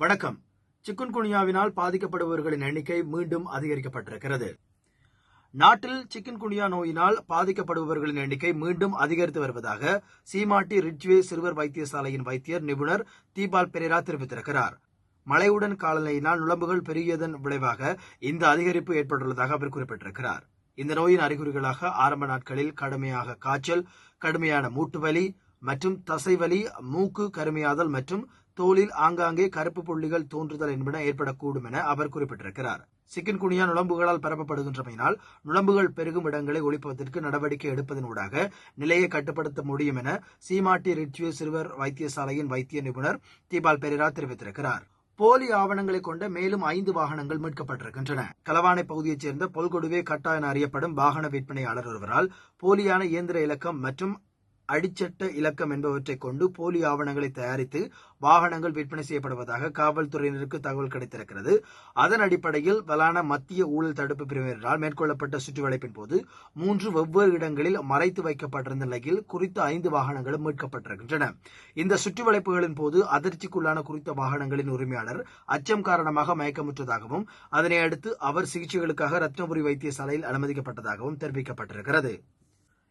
வணக்கம். சிக்குன்குனியாவினால் பாதிக்கப்படுபவர்களின் எண்ணிக்கை மீண்டும் அதிகரிக்கப்பட்டிருக்கிறது. நாட்டில் சிக்கன்குனியா நோயினால் பாதிக்கப்படுபவர்களின் எண்ணிக்கை மீண்டும் அதிகரித்து வருவதாக சீமாட்டி ரிட்ஜ்வே சிறுவர் வைத்தியசாலையின் வைத்தியர் நிபுணர் தீபால் பெரேரா தெரிவித்திருக்கிறார். மழையுடன் காலநிலையினால் நுழம்புகள் பெருகியதன் விளைவாக இந்த அதிகரிப்பு ஏற்பட்டுள்ளதாக அவர் குறிப்பிட்டிருக்கிறார். இந்த நோயின் அறிகுறிகளாக ஆரம்ப நாட்களில் கடுமையாக காய்ச்சல் கடுமையான மூட்டுவலி மற்றும் தசைவலி மூக்கு கருமையாதல் மற்றும் தோலில் ஆங்காங்கே கருப்பு புள்ளிகள் தோன்றுதல் என்பன ஏற்படக்கூடும் என அவர் குறிப்பிட்டிருக்கிறார். சிக்கன் குனியா நுழம்புகளால் பரப்பப்படுகின்றமையினால் நுழம்புகள் பெருகும் இடங்களை ஒழிப்பதற்கு நடவடிக்கை எடுப்பதனூடாக நிலையை கட்டுப்படுத்த முடியும் என சீமாட்டி ரிட்ஜ்வே சிறுவர் வைத்தியசாலையின் வைத்திய நிபுணர் தீபால் பெரிரா தெரிவித்திருக்கிறார். போலி ஆவணங்களை கொண்ட மேலும் ஐந்து வாகனங்கள் மீட்கப்பட்டிருக்கின்றன. கலவானை பகுதியைச் சேர்ந்த பொல்கொடுவே கட்டா என அறியப்படும் வாகன விற்பனையாளர் ஒருவரால் போலியான இயந்திர இலக்கம் மற்றும் அடிச்சட்ட இலக்கம் என்பவற்றை கொண்டு போலி ஆவணங்களை தயாரித்து வாகனங்கள் விற்பனை செய்யப்படுவதாக காவல்துறையினருக்கு தகவல் கிடைத்திருக்கிறது. அதன் அடிப்படையில் வலான மத்திய ஊழல் தடுப்பு பிரிவினரால் மேற்கொள்ளப்பட்ட சுற்றுவளைப்பின் போது மூன்று வெவ்வேறு இடங்களில் மறைத்து வைக்கப்பட்டிருந்த நிலையில் குறித்த ஐந்து வாகனங்களும் மீட்கப்பட்டிருக்கின்றன. இந்த சுற்றுவளைப்புகளின் போது அதிர்ச்சிக்குள்ளான குறித்த வாகனங்களின் உரிமையாளர் அச்சம் காரணமாக மயக்கமுற்றதாகவும் அதனை அடுத்து அவர் சிகிச்சைகளுக்காக ரத்னபுரி வைத்தியசாலையில் அனுமதிக்கப்பட்டதாகவும் தெரிவிக்கப்பட்டிருக்கிறது.